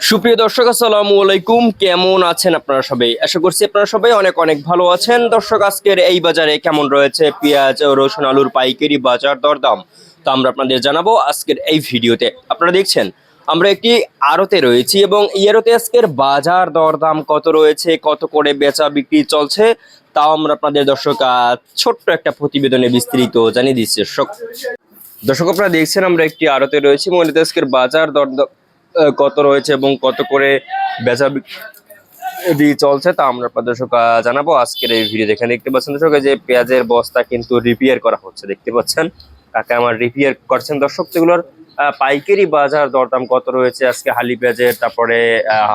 সুপ্রিয় দর্শক আসসালামু আলাইকুম। কেমন আছেন আপনারা সবাই? আশা করছি আপনারা সবাই অনেক অনেক ভালো আছেন। দর্শক আজকের এই বাজারে কেমন রয়েছে? পেঁয়াজ রসুন আলুর পাইকারি বাজার দরদাম? তো আমরা আপনাদের জানাব আজকের এই ভিডিওতে। আপনারা দেখছেন আমরা একটি আড়তে রয়েছি এবং এই আড়তে আজকের বাজার দরদাম কত রয়েছে কত করে বেচা বিক্রি চলছে তাও আমরা আপনাদের দর্শক ছোট্ট একটা প্রতিবেদনে বিস্তৃত জানিয়ে দিচ্ছি। দর্শক দর্শক আপনারা দেখছেন আমরা একটি আড়তে রয়েছি মূলত আজকের বাজার দর দ- আহ, কত রয়েছে এবং কত করে বেচা বিক্রি চলছে তা আমরা দর্শক জানাব। আজকের এই ভিডিও এখানে দেখতে পাচ্ছেন দর্শক যে পেঁয়াজের বস্তা কিন্তু রিপেয়ার করা হচ্ছে দেখতে পাচ্ছেন? কাকে আমার রিপেয়ার করছেন দর্শক সেগুলোর পাইকারি বাজার দরদাম কত রয়েছে? আজকে হালি পেঁয়াজের তারপরে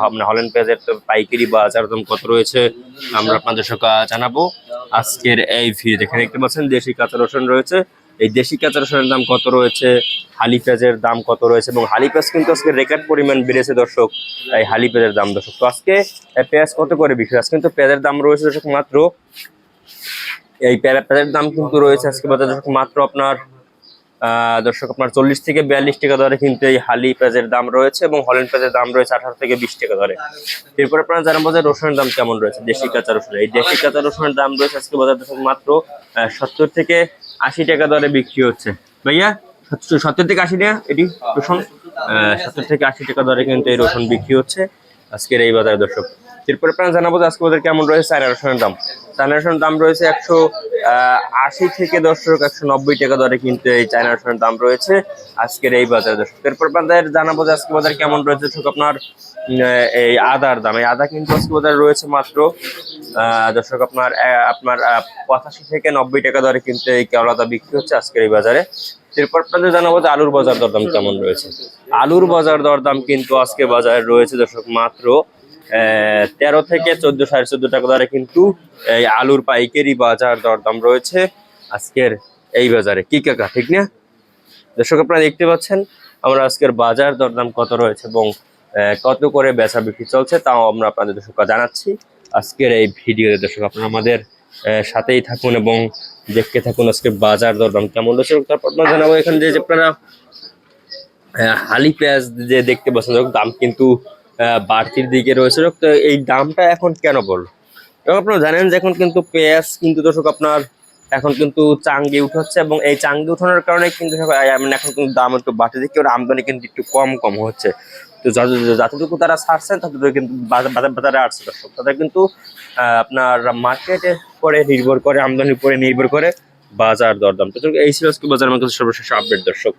আপনার হলেন পেঁয়াজের পাইকারি বাজার দাম কত রয়েছে আমরা আপনাদের আহ, জানাব। আজকের এই ভিডিও এখানে দেখতে পাচ্ছেন দেশি কাঁচা রসুন রয়েছে। এই দেশি কাঁচা রসুনের দাম কত রয়েছে? হালি পেঁয়াজের দাম কত রয়েছে? এবং হালি পেঁয়াজ কিন্তু আজকে রেকর্ড পরিমাণ বেড়েছে দর্শক। এই হালি পেঁয়াজের দাম দর্শক। তো আজকে পেঁয়াজ কত করে বিক্রি? আজকে কিন্তু পেঁয়াজের দাম রয়েছে দর্শক মাত্র, এই পেঁয়া- পেঁয়াজের দাম কিন্তু রয়েছে আজকে বাজার দর্শক মাত্র আপনার দর্শক, আপনার চল্লিশ থেকে বিয়াল্লিশ টাকা দরে কিন্তু এই হালি পেঁয়াজের দাম রয়েছে এবং হলেন পেঁয়াজের দাম রয়েছে আঠারো থেকে বিশ টাকা দরে। এরপর আপনারা জানাব যে রসুনের দাম কেমন রয়েছে, দেশি কাঁচা রসুন এই দেশি কাঁচা রসুনের দাম রয়েছে আজকে বাজার দর্শক মাত্র সত্তর থেকে আশি টাকা দরে বিক্রি হচ্ছে। ভাইয়া, সত্তর সত্তর থেকে আশি টাকা? এটি রসুন? সত্তর থেকে আশি টাকা দরে কিন্তু এই রসুন বিক্রি হচ্ছে আজকের এই বাজারে দর্শক। এরপর আপনারা জানাব আজকে বাজার কেমন রয়েছে চায়না রসুনের দাম। চায়না রসুনের দাম রয়েছে একশো আশি থেকে দর্শক একশো নব্বই টাকা দরে কিন্তু এই চায়না রসুনের দাম রয়েছে আজকের এই বাজারে দর্শক। এরপর আপনাদের জানাব আজকে বাজার কেমন রয়েছে দর্শক, আপনার এই আদার দাম। এই আদা কিন্তু আজকে বাজারে রয়েছে মাত্র দর্শক, আপনার আপনার পঁচাশি থেকে নব্বই টাকা দরে কিন্তু এই কেওড়া আদা বিক্রি হচ্ছে আজকের এই বাজারে। এরপর আপনাদের জানাব যে আলুর বাজার দরদাম কেমন রয়েছে। আলুর বাজার দরদাম কিন্তু আজকে বাজারে রয়েছে দর্শক মাত্র তেরো থেকে চোদ্দ, সাড়ে চোদ্দ টাকা দরে কিন্তু এই আলুর পাইকারি বাজার দরদাম রয়েছে। আজকের এই বাজারে। কি কাকা, ঠিক না? দর্শক, আপনারা দেখতে পাচ্ছেন আমরা আজকের বাজার দরদাম কত রয়েছে এবং কত করে বেচা বিক্রি চলছে তাও আমরা আপনাদের দর্শক জানাচ্ছি। আজকের এই ভিডিওতে দর্শক, আপনারা আমাদের সাথেই থাকুন এবং দেখতে থাকুন আজকে বাজার দরদাম কেমন রয়েছে তারপর আপনারা জানাব এখানে যে আপনারা হালি পেঁয়াজ যে দেখতে পাচ্ছেন দাম কিন্তু বাড়তির দিকে রয়েছে। তো এই দামটা এখন কেন বলল এবং আপনারা জানেন যে এখন কিন্তু পেঁয়াজ কিন্তু দর্শক আপনার এখন কিন্তু চাঙ্গে উঠাচ্ছে এবং এই চাঙ্গে উঠানোর কারণে কিন্তু মানে এখন কিন্তু দাম একটু বাড়তে দিকে ওর আমদানি কিন্তু একটু কম কম হচ্ছে। তো যত- যতটুকু তারা ছাড়ছেন, ততটুকু কিন্তু বাজার আসছে দর্শক। তাদের কিন্তু আপনার মার্কেটের পরে নির্ভর করে, আমদানির উপরে নির্ভর করে বাজার দরদাম। তো এই ছিল বাজার আমাদের সর্বশেষ আপডেট দর্শক।